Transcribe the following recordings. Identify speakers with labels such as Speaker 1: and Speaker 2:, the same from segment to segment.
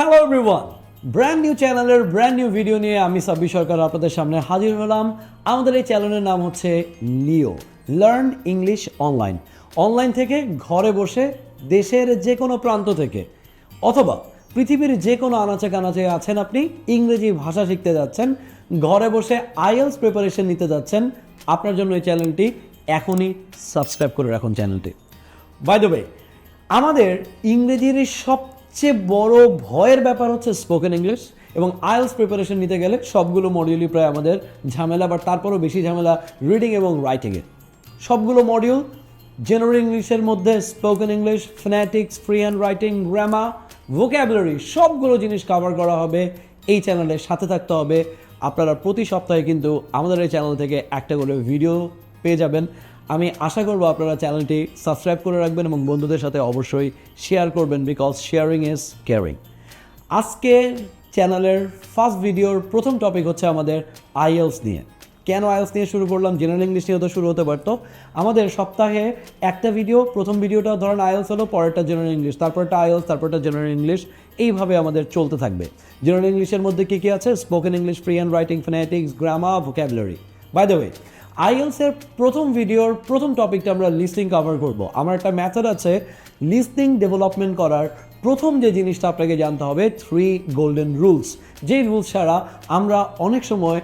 Speaker 1: Hello everyone brand new চ্যানেলের brand new video নিয়ে আমি সাব্বি সরকার আপনাদের সামনে হাজির হলাম। আমাদের এই চ্যানেলের নাম হচ্ছে Leo learn English online online থেকে ঘরে বসে দেশের যে কোনো প্রান্ত থেকে অথবা পৃথিবীর যে কোনো আনাচে কানাচে আছেন আপনি, ইংরেজি ভাষা শিখতে যাচ্ছেন, ঘরে বসে আইএলস প্রিপারেশন নিতে যাচ্ছেন, আপনার জন্য এই চ্যানেলটি এখনই সাবস্ক্রাইব করে রাখুন চ্যানেলটি বাই দ্য ওয়ে আমাদের ইংরেজির সবচেয়ে বড় ভয়ের ব্যাপার হচ্ছে স্পোকেন ইংলিশ এবং আইএলস প্রিপারেশন নিতে গেলে সবগুলো মডিউলই প্রায় আমাদের ঝামেলা বাট তারপরও বেশি ঝামেলা রিডিং এবং রাইটিংয়ে সবগুলো মডিউল জেনারেল ইংলিশের মধ্যে spoken English phonetics free hand writing grammar vocabulary সবগুলো জিনিস কভার করা হবে এই চ্যানেলের সাথে থাকতে হবে, আপনারা প্রতি সপ্তাহে কিন্তু আমাদের এই চ্যানেল থেকে একটা করে ভিডিও পেয়ে যাবেন। আমি আশা করব আপনারা চ্যানেলটি সাবস্ক্রাইব করে রাখবেন এবং বন্ধুদের সাথে অবশ্যই শেয়ার করবেন বিকজ শেয়ারিং ইজ কেয়ারিং আজকে চ্যানেলের ফার্স্ট ভিডিওর প্রথম টপিক হচ্ছে আমাদের আইএলস নিয়ে। কেন আইএলস নিয়ে শুরু করলাম? জেনারেল ইংলিশ নিয়ে তো শুরু হতে পারতো। আমাদের সপ্তাহে একটা ভিডিও প্রথম ভিডিওটা ধরেন আইএলস হলো, পরেরটা জেনারেল ইংলিশ তারপরটা আইএলস তারপরটা জেনারেল ইংলিশ এইভাবে আমাদের চলতে থাকবে। জেনারেল ইংলিশের মধ্যে কী কী আছে? Spoken English free and writing phonetics grammar vocabulary by the way আইএলসের প্রথম ভিডিওর প্রথম টপিকটা আমরা লিস্টিং কভার করব। আমার একটা ম্যাথড আছে লিস্টিং ডেভেলপমেন্ট করার। প্রথম যে জিনিসটা আপনাকে জানতে হবে থ্রি গোল্ডেন রুলস যেই রুলস ছাড়া আমরা অনেক সময়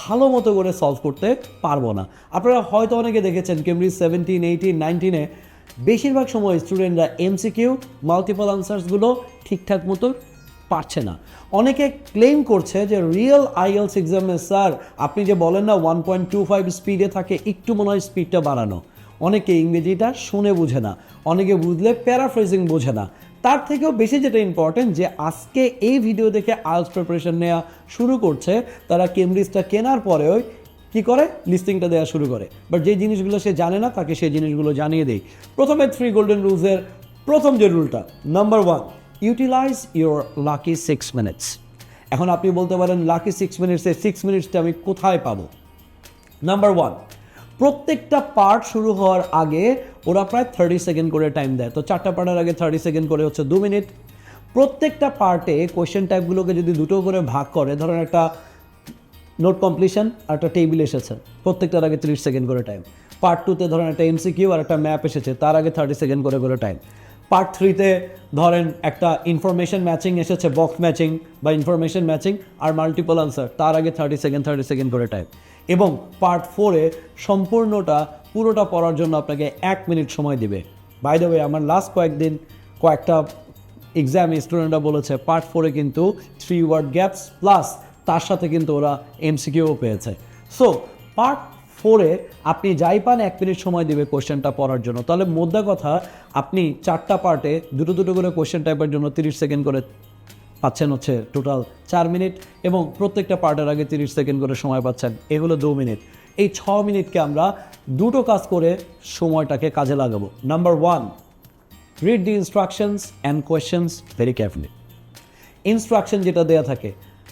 Speaker 1: ভালো মতো করে সলভ করতে পারব না। আপনারা হয়তো অনেকে দেখেছেন কেমব্রিজ সেভেন্টিন এইটিন নাইনটিনে বেশিরভাগ সময় স্টুডেন্টরা এমসিকিউ মাল্টিপল আনসার্সগুলো ঠিকঠাক মতো পারছে না। অনেকে ক্লেম করছে যে রিয়েল আইএলস এক্সামে স্যার আপনি যে বলেন না ওয়ান পয়েন্ট টু ফাইভ স্পিডে থাকে, একটু মনে হয় স্পিডটা বাড়ানো। অনেকে ইংরেজিটা শুনে বুঝে না। অনেকে বুঝলে প্যারাফ্রেজিং বোঝে না। তার থেকেও বেশি যেটা ইম্পর্টেন্ট যে আজকে এই ভিডিও দেখে আইএলস প্রিপারেশন নেওয়া শুরু করছে, তারা কেমব্রিজটা কেনার পরেও কি করে? লিস্টিংটা দেওয়া শুরু করে। বাট যে জিনিসগুলো সে জানে না, তাকে সেই জিনিসগুলো জানিয়ে দেয়। প্রথমে থ্রি গোল্ডেন রুলসের প্রথম যে রুলটা number one utilize your lucky six minutes এখন আপনি বলতে পারেন লাকি সিক্স মিনিটসে সিক্স মিনিটসটা আমি কোথায় পাবো? নাম্বার ওয়ান প্রত্যেকটা পার্ট শুরু হওয়ার আগে ওরা প্রায় থার্টি সেকেন্ড করে টাইম দেয়। তো চারটা পার্টের আগে থার্টি সেকেন্ড করে হচ্ছে দু মিনিট প্রত্যেকটা পার্টে কোয়েশ্চেন টাইপগুলোকে যদি দুটো করে ভাগ করে, ধরেন একটা নোট কমপ্লিশন আর একটা টেবিল এসেছে। প্রত্যেকটার আগে তিরিশ সেকেন্ড করে টাইম পার্ট টুতে ধরেন একটা এমসিকিউ আর একটা ম্যাপ এসেছে, তার আগে থার্টি সেকেন্ড করে করে টাইম পার্ট থ্রিতে ধরেন একটা ইনফরমেশন ম্যাচিং এসেছে বক্স ম্যাচিং বা ইনফরমেশন ম্যাচিং আর মাল্টিপল আনসার তার আগে থার্টি সেকেন্ড থার্টি সেকেন্ড করে টাইম এবং পার্ট ফোরে সম্পূর্ণটা, পুরোটা পড়ার জন্য আপনাকে এক মিনিট সময় দিবে। বাই দ্য ওয়ে আমার লাস্ট কয়েকদিন কয়েকটা এক্সামে স্টুডেন্টরা বলেছে পার্ট ফোরে কিন্তু থ্রি ওয়ার্ড গ্যাপস প্লাস তার সাথে কিন্তু ওরা এমসিকিউও পেয়েছে। সো পার্ট ফোরে আপনি যাই পান, এক মিনিট সময় দেবে কোশ্চেনটা পড়ার জন্য। তাহলে মোদ্দা কথা, আপনি চারটা পার্টে দুটো দুটো করে কোশ্চেন টাইপের জন্য তিরিশ সেকেন্ড করে পাচ্ছেন হচ্ছে টোটাল চার মিনিট এবং প্রত্যেকটা পার্টের আগে তিরিশ সেকেন্ড করে সময় পাচ্ছেন। এগুলো দু মিনিট। এই ছ মিনিটকে আমরা দুটো কাজ করে সময়টাকে কাজে লাগাবো। Number one read the instructions and questions very carefully instruction যেটা দেয়া থাকে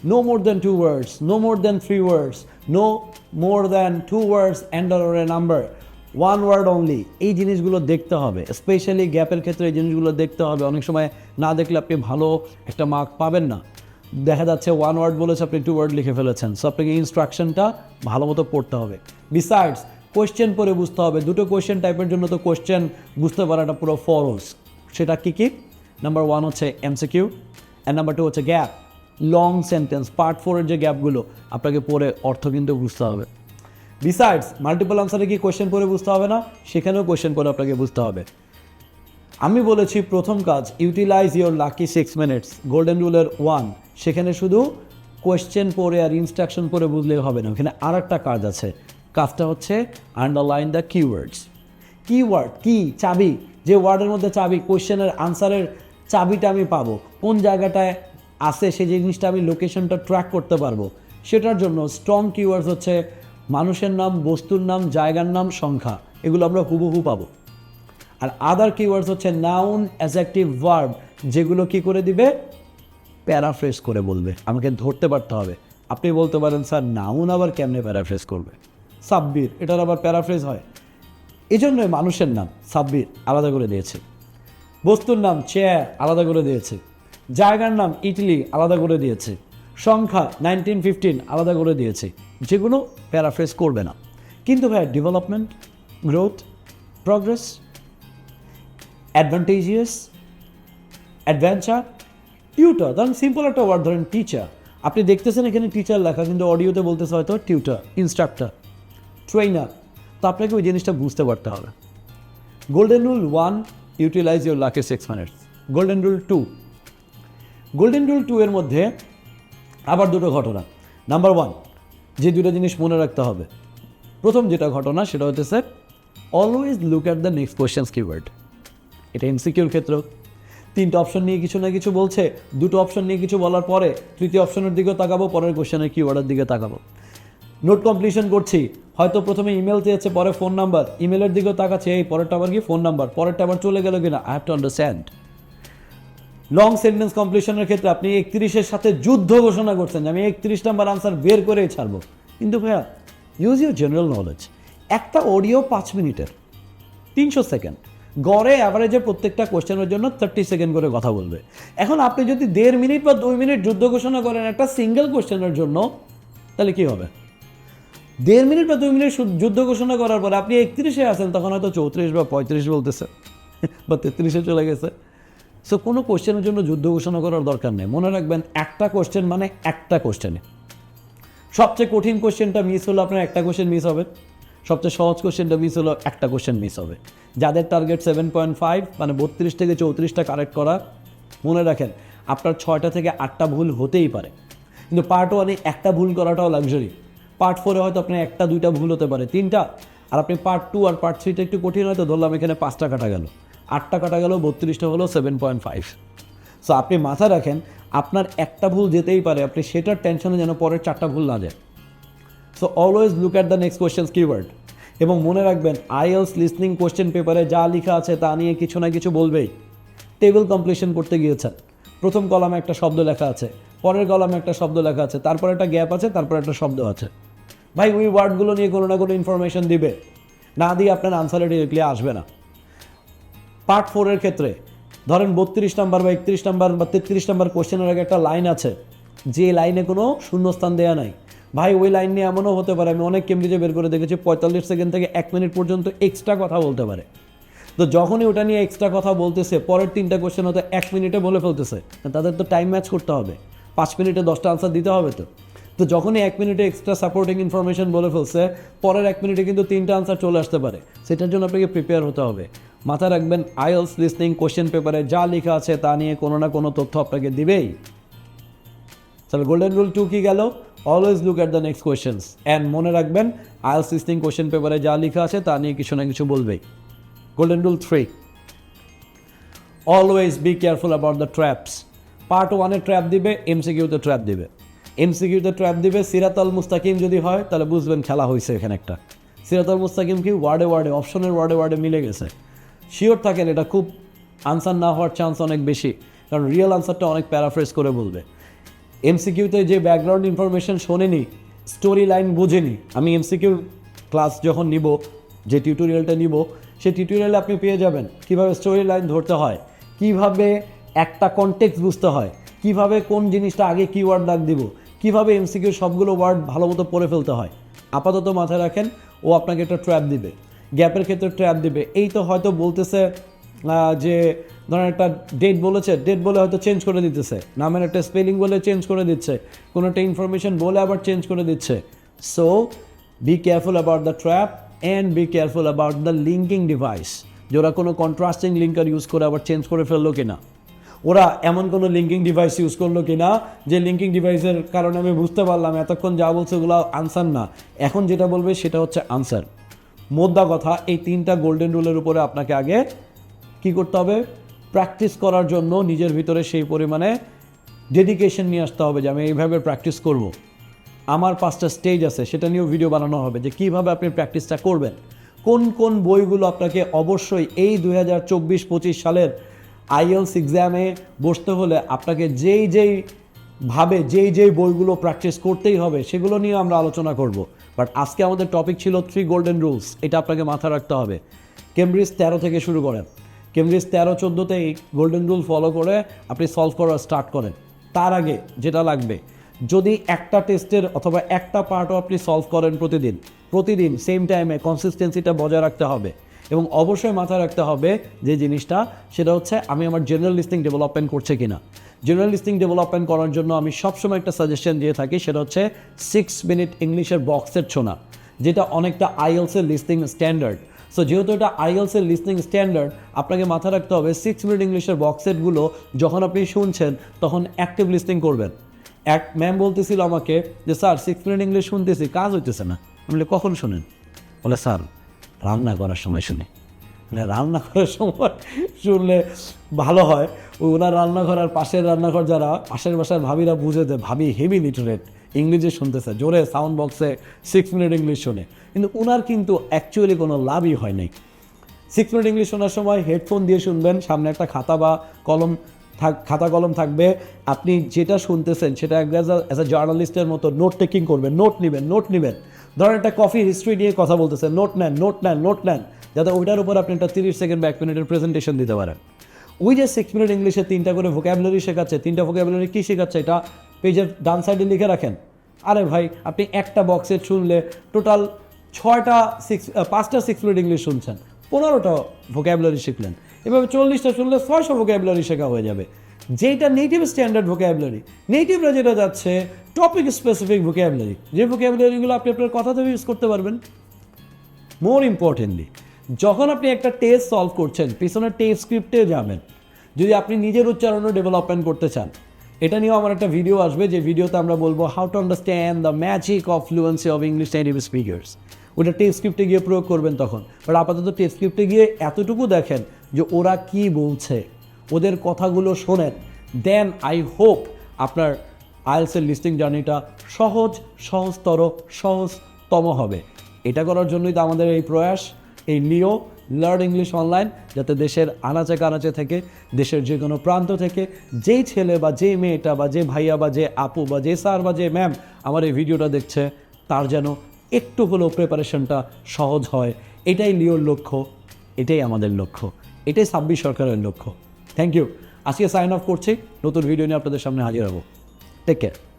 Speaker 1: no more than two words no more than three words no more than two words and or a number one word only এই জিনিসগুলো দেখতে হবে specially গ্যাপের ক্ষেত্রে এই জিনিসগুলো দেখতে হবে। অনেক সময় না দেখলে আপনি ভালো একটা মার্ক পাবেন না। দেখা যাচ্ছে ওয়ান ওয়ার্ড বলেছে, আপনি টু ওয়ার্ড লিখে ফেলেছেন। সো আপনাকে ইনস্ট্রাকশনটা ভালো মতো পড়তে হবে। বিসাইডস কোয়েশ্চেন পরে বুঝতে হবে। দুটো কোয়েশ্চেন টাইপের জন্য তো কোয়েশ্চেন বুঝতে পারাটা পুরো ফরজ সেটা কী কী? নাম্বার ওয়ান হচ্ছে এমসিকিউ অ্যান্ড নাম্বার টু হচ্ছে গ্যাপ লং সেন্টেন্স পার্ট ফোরের যে গ্যাপগুলো আপনাকে পড়ে অর্থ কিন্তু বুঝতে হবে। বিসাইডস মাল্টিপল আনসারে কি কোয়েশ্চেন পড়ে বুঝতে হবে না? সেখানেও কোয়েশ্চেন পড়ে আপনাকে বুঝতে হবে। আমি বলেছি প্রথম কাজ utilize your lucky six minutes golden রুলের one সেখানে শুধু কোয়েশ্চেন পড়ে আর ইনস্ট্রাকশন পড়ে বুঝলেই হবে না। ওখানে আর একটা কাজ আছে। কাজটা হচ্ছে আন্ডারলাইন দ্য কিওয়ার্ডস কিওয়ার্ড কি? চাবি। যে ওয়ার্ডের মধ্যে চাবি কোয়েশ্চেনের আনসারের চাবিটা আমি পাবো। কোন জায়গাটায় আছে, সেই জিনিসটা আমি লোকেশনটা ট্র্যাক করতে পারব, সেটার জন্য স্ট্রং কিওয়ার্ডস হচ্ছে মানুষের নাম, বস্তুর নাম, জায়গার নাম, সংখ্যা, এগুলো আমরা হুবহু পাবো। আর আদার কিওয়ার্ডস হচ্ছে নাউন অ্যাজেক্টিভ ভার্ব যেগুলো কি করে দিবে? প্যারাফ্রেস করে বলবে। আমাকে ধরতে পারতে হবে। আপনি বলতে পারেন, স্যার নাউন আবার কেমনে প্যারাফ্রেস করবে? সাব্বির, এটার আবার প্যারাফ্রেস হয়। এই জন্যই মানুষের নাম সাব্বির আলাদা করে দিয়েছে। বস্তুর নাম চেয়ার আলাদা করে দিয়েছে। জায়গার নাম ইটালি আলাদা করে দিয়েছে। সংখ্যা নাইনটিন ফিফটিন আলাদা করে দিয়েছে। যেগুলো প্যারাফ্রেস করবে না। কিন্তু ভাই development growth progress advantageous adventure tutor ধরেন সিম্পল একটা ওয়ার্ড ধরেন টিচার আপনি দেখতেছেন এখানে টিচার লেখা, কিন্তু অডিওতে বলতেছে হয়তো টিউটার ইনস্ট্রাক্টর ট্রেনার তো আপনাকে ওই জিনিসটা বুঝতে পারতে হবে। Golden rule one utilize your lucky six minutes golden rule two golden rule two এর মধ্যে আবার দুটো ঘটনা। নাম্বার ওয়ান যে দুটো জিনিস মনে রাখতে হবে। প্রথম যেটা ঘটনা, সেটা হচ্ছে sir always look at the next questions keyword এটা এমসিকিউর ক্ষেত্র। তিনটে অপশন নিয়ে কিছু না কিছু বলছে, দুটো অপশন নিয়ে কিছু বলার পরে তৃতীয় অপশনের দিকেও তাকাবো, পরের কোশ্চেনের কিওয়ার্ডের দিকে তাকাবো। নোট কমপ্লিশন করছি, হয়তো প্রথমে ইমেল চেয়েছে, পরে ফোন নাম্বার ইমেলের দিকেও তাকাচ্ছে, এই পরেরটা আবার কি? ফোন নাম্বার পরেরটা আবার চলে গেল কিনা? I have to understand long sentence কমপ্লিশনের ক্ষেত্রে আপনি একত্রিশের সাথে যুদ্ধ ঘোষণা করছেন আমি একত্রিশ নাম্বার আনসার বের করেই ছাড়বো। কিন্তু ভাইয়া ইউজ ইউর জেনারেল নলেজ একটা অডিও পাঁচ মিনিটের, তিনশো সেকেন্ড। গড়ে অ্যাভারেজে প্রত্যেকটা কোশ্চেনের জন্য থার্টি সেকেন্ড করে কথা বলবে। এখন আপনি যদি দেড় মিনিট বা দুই মিনিট যুদ্ধ ঘোষণা করেন একটা সিঙ্গেল কোশ্চেনের জন্য, তাহলে কি হবে? দেড় মিনিট বা দুই মিনিট যুদ্ধ ঘোষণা করার পরে আপনি একত্রিশে আসেন তখন হয়তো চৌত্রিশ বা পঁয়ত্রিশ বলতেছে, বা তেত্রিশে চলে গেছে। সো কোনো কোশ্চেনের জন্য যুদ্ধ ঘোষণা করার দরকার নেই। মনে রাখবেন, একটা কোশ্চেন মানে একটা কোশ্চেনে। সবচেয়ে কঠিন কোশ্চেনটা মিস হলো আপনার একটা কোশ্চেন মিস হবে। সবচেয়ে সহজ কোশ্চেনটা মিস হলো একটা কোশ্চেন মিস হবে। যাদের টার্গেট সেভেন পয়েন্ট ফাইভ মানে বত্রিশ থেকে চৌত্রিশটা কারেক্ট করা, মনে রাখেন, আপনার ছয়টা থেকে আটটা ভুল হতেই পারে। কিন্তু পার্ট ওয়ানে একটা ভুল করাটাও লাক্সারি পার্ট ফোরে হয়তো আপনার একটা, দুইটা ভুল হতে পারে, তিনটা। আর আপনি পার্ট টু আর পার্ট থ্রিটা একটু কঠিন হয়তো ধরলাম, এখানে পাঁচটা কাটা গেল। আটটা কাটা গেল, বত্রিশটা হলো সেভেন পয়েন্ট ফাইভ সো আপনি মাথায় রাখেন, আপনার একটা ভুল যেতেই পারে, আপনি সেটার টেনশনে যেন পরের চারটা ভুল না যায়। So always look at the next questions keyword এবং মনে রাখবেন আইএলস লিসনিং কোয়েশ্চেন পেপারে যা লেখা আছে তা নিয়ে কিছু না কিছু বলবেই। টেবিল কমপ্লিশন করতে গিয়েছেন। প্রথম কলামে একটা শব্দ লেখা আছে, পরের কলামে একটা শব্দ লেখা আছে, তারপর একটা গ্যাপ আছে, তারপর একটা শব্দ আছে। ভাই, ওই ওয়ার্ডগুলো নিয়ে কোনো না কোনো ইনফরমেশন দিবে। না দিয়ে আপনার আনসারে ডিরেক্টলি আসবে না। পার্ট ফোরের ক্ষেত্রে, ধরেন বত্রিশ নাম্বার বা একত্রিশ নাম্বার বা তেত্রিশ নাম্বার কোশ্চেনের আগে একটা লাইন আছে, যে লাইনে কোনো শূন্যস্থান দেওয়া নাই। ভাই, ওই লাইন নিয়ে এমনও হতে পারে, আমি অনেক কেমব্রিজে বের করে দেখেছি, পঁয়তাল্লিশ সেকেন্ড থেকে এক মিনিট পর্যন্ত এক্সট্রা কথা বলতে পারে। তো যখনই ওটা নিয়ে এক্সট্রা কথা বলতেছে, পরের তিনটা কোশ্চেন হয়তো এক মিনিটে বলে ফেলতেছে তাদের তো টাইম ম্যাচ করতে হবে। পাঁচ মিনিটে দশটা আনসার দিতে হবে তো। তো যখনই এক মিনিটে এক্সট্রা সাপোর্টিং ইনফরমেশন বলে ফেলছে, পরের এক মিনিটে কিন্তু তিনটা আনসার চলে আসতে পারে। সেটার জন্য আপনাকে প্রিপেয়ার হতে হবে। মাথায় রাখবেন আইএলস লিসনিং কোশ্চেন পেপারে যা লেখা আছে তা নিয়ে কোনো না কোনো তথ্য আপনাকে দিবেই। তাহলে গোল্ডেন রুল টু কি গেল? Always look at the next questions and মনে রাখবেন আইএলস লিসনিং কোশ্চেন পেপারে যা লেখা আছে তা নিয়ে কিছু না কিছু বলবেই। Golden rule three. Always be careful about the traps part ওয়ানে ট্র্যাপ দিবে এমসিকিউতে ট্র্যাপ দিবে। এমসিকিউতে ট্র্যাপ দিবে, সিরাতাল মুস্তাকিম যদি হয়, তাহলে বুঝবেন খেলা হয়েছে এখানে একটা। সিরাতাল মুস্তাকিম কি ওয়ার্ডে ওয়ার্ডে অপশনের ওয়ার্ডে ওয়ার্ডে মিলে গেছে। শিওর থাকেন, এটা খুব আনসার না হওয়ার চান্স অনেক বেশি, কারণ রিয়েল আনসারটা অনেক প্যারাফ্রেস করে বলবে। এমসিকিউতে যে ব্যাকগ্রাউন্ড ইনফরমেশন শোনেনি স্টোরি লাইন বোঝেনি, আমি এমসিকিউ ক্লাস যখন নিব, যে টিউটোরিয়ালটা নিব, সেই টিউটোরিয়ালে আপনি পেয়ে যাবেন কীভাবে স্টোরি লাইন ধরতে হয়, কীভাবে একটা কনটেক্স বুঝতে হয়, কীভাবে কোন জিনিসটা আগে কিওয়ার্ড ডাক দিব, কীভাবে এমসিকিউ সবগুলো ওয়ার্ড ভালো মতো পড়ে ফেলতে হয়। আপাতত মাথায় রাখেন, ও আপনাকে একটা ট্র্যাপ দিবে। গ্যাপের ক্ষেত্রে ট্র্যাপ দিবে। এই তো হয়তো বলতেছে যে ধরেন একটা ডেট বলেছে ডেট বলে হয়তো চেঞ্জ করে দিতেছে। নামের একটা স্পেলিং বলে চেঞ্জ করে দিচ্ছে। কোনো একটা ইনফরমেশন বলে আবার চেঞ্জ করে দিচ্ছে। So be careful about the trap and be careful about the linking device যে ওরা কোনো কন্ট্রাস্টিং লিঙ্কার ইউজ করে আবার চেঞ্জ করে ফেলল কিনা। ওরা এমন কোনো লিঙ্কিং ডিভাইস ইউজ করল কিনা, যে লিঙ্কিং ডিভাইসের কারণে আমি বুঝতে পারলাম, এতক্ষণ যা বলছে ওগুলো আনসার না। এখন যেটা বলবে সেটা হচ্ছে আনসার মোদ্দা কথা, এই তিনটা গোল্ডেন রুলের উপরে আপনাকে আগে কি করতে হবে প্র্যাকটিস করার জন্য নিজের ভিতরে সেই পরিমাণে ডেডিকেশন নিয়ে আসতে হবে যে আমি এইভাবে প্র্যাকটিস করব। আমার পাঁচটা স্টেজ আছে, সেটা নিয়েও ভিডিও বানানো হবে যে কীভাবে আপনি প্র্যাকটিসটা করবেন কোন কোন বইগুলো আপনাকে অবশ্যই এই দুই হাজার সালের আইএলস এক্সামে বসতে হলে আপনাকে যেই যেই ভাবে যেই যেই বইগুলো প্র্যাকটিস করতেই হবে, সেগুলো নিয়ে আমরা আলোচনা করব। বাট আজকে আমাদের টপিক ছিল থ্রি গোল্ডেন রুলস এটা আপনাকে মাথায় রাখতে হবে। কেমব্রিজ তেরো থেকে শুরু করেন। কেমব্রিজ তেরো চোদ্দোতে এই গোল্ডেন রুল ফলো করে আপনি সলভ করা স্টার্ট করেন। তার আগে যেটা লাগবে, যদি একটা টেস্টের অথবা একটা পার্টও আপনি সলভ করেন প্রতিদিন প্রতিদিন সেম টাইমে কনসিস্টেন্সিটা বজায় রাখতে হবে। এবং অবশ্যই মাথায় রাখতে হবে যে জিনিসটা, সেটা হচ্ছে আমি আমার জেনারেল লিস্টিং ডেভেলপমেন্ট করছে কিনা। জেনারেল লিস্টিং ডেভেলপমেন্ট করার জন্য আমি সবসময় একটা সাজেশন দিয়ে থাকি, সেটা হচ্ছে সিক্স মিনিট ইংলিশের বক্সের ছোনা, যেটা অনেকটা আইএলসের লিস্টিং স্ট্যান্ডার্ড সো যেহেতু এটা আইএলসের লিসনিং স্ট্যান্ডার্ড আপনাকে মাথায় রাখতে হবে সিক্স মিনিট ইংলিশের বক্সেটগুলো যখন আপনি শুনছেন, তখন অ্যাক্টিভ লিসনিং করবেন। এক ম্যাম বলতেছিল আমাকে যে, স্যার সিক্স মিনিট ইংলিশ শুনতেছি, কাজ হইতেছে না। আমি কখন শুনেন? বলে, স্যার রান্না করার সময় শুনি। মানে রান্না করার সময় শুনলে ভালো হয়। ওই ওনার রান্নাঘর আর পাশের রান্নাঘর যারা, পাশের বাসার ভাবিরা বুঝে দেয় ভাবি হেভি লিটারেট ইংলিশে শুনতেছে, জোরে সাউন্ড বক্সে সিক্স মিনিট ইংলিশ শোনে। কিন্তু ওনার কিন্তু অ্যাকচুয়ালি কোনো লাভই হয় নাই। সিক্স মিনিট ইংলিশ শোনার সময় হেডফোন দিয়ে শুনবেন, সামনে একটা খাতা বা কলম থাক, খাতা কলম থাকবে। আপনি যেটা শুনতেছেন সেটা অ্যাজ এ জার্নালিস্টের মতো নোট টেকিং করবেন নোট নেবেন নোট নেবেন। ধরেন একটা কফি হিস্ট্রি নিয়ে কথা বলতেছেন নোট নেন নোট নেন নোট নেন, যাতে ওইটার উপর আপনি একটা তিরিশ সেকেন্ড বা এক মিনিটের প্রেজেন্টেশন দিতে পারেন। ওই যে সিক্স মিনিট ইংলিশে তিনটা করে ভোক্যাবুলারি শেখাচ্ছে, তিনটা ভোক্যাবুলারি কী শেখাচ্ছে, এটা পেজের ডান সাইডে লিখে রাখেন। আরে ভাই, আপনি একটা বক্সে শুনলে টোটাল ছয়টা সিক্স পাঁচটা সিক্স মিনিট ইংলিশ শুনছেন, পনেরোটা ভোক্যাবুলারি শিখলেন। এভাবে চল্লিশটা শুনলে ছয়শো ভোক্যাবুলারি শেখা হয়ে যাবে। যেটা নেটিভ স্ট্যান্ডার্ড ভোক্যাবুলারি নেটিভরা যেটা যাচ্ছে টপিক স্পেসিফিক ভোক্যাবুলারি যে ভোক্যাবুলারিগুলো আপনি আপনার কথাতে ইউজ করতে পারবেন। মোর ইম্পর্টেন্টলি যখন আপনি একটা টেস্ট সলভ করছেন, পিছনের টেস্ট স্ক্রিপ্টে যাবেন, যদি আপনি নিজের উচ্চারণও ডেভেলপমেন্ট করতে চান, এটা নিয়েও আমার একটা ভিডিও আসবে, যে ভিডিওতে আমরা বলব how to understand the magic of fluency of English native speakers ওটা টেস্ট স্ক্রিপ্টে গিয়ে প্রয়োগ করবেন তখন। বাট আপাতত টেস্ট স্ক্রিপ্টে গিয়ে এতটুকু দেখেন যে ওরা কি বলছে। ওদের কথাগুলো শোনেন। দেন আই হোপ আপনার আইএলসের লিস্টিং জার্নিটা সহজ, সহজতর, সহজতম হবে। এটা করার জন্যই তো আমাদের এই প্রয়াস, এই নিও লার্ন ইংলিশ অনলাইন যাতে দেশের আনাচে কানাচে থেকে, দেশের যে কোনো প্রান্ত থেকে, যেই ছেলে বা যে মেয়েটা বা যে ভাইয়া বা যে আপু বা যে স্যার বা যে ম্যাম আমার এই ভিডিওটা দেখছে, তার যেন একটু হলেও প্রিপারেশনটা সহজ হয়। এটাই লিওর লক্ষ্য, এটাই আমাদের লক্ষ্য। এটাই ছাব্বিশ সরকারের লক্ষ্য। থ্যাংক ইউ আজকে সাইন অফ করছি। নতুন ভিডিও নিয়ে আপনাদের সামনে হাজির হব। Take care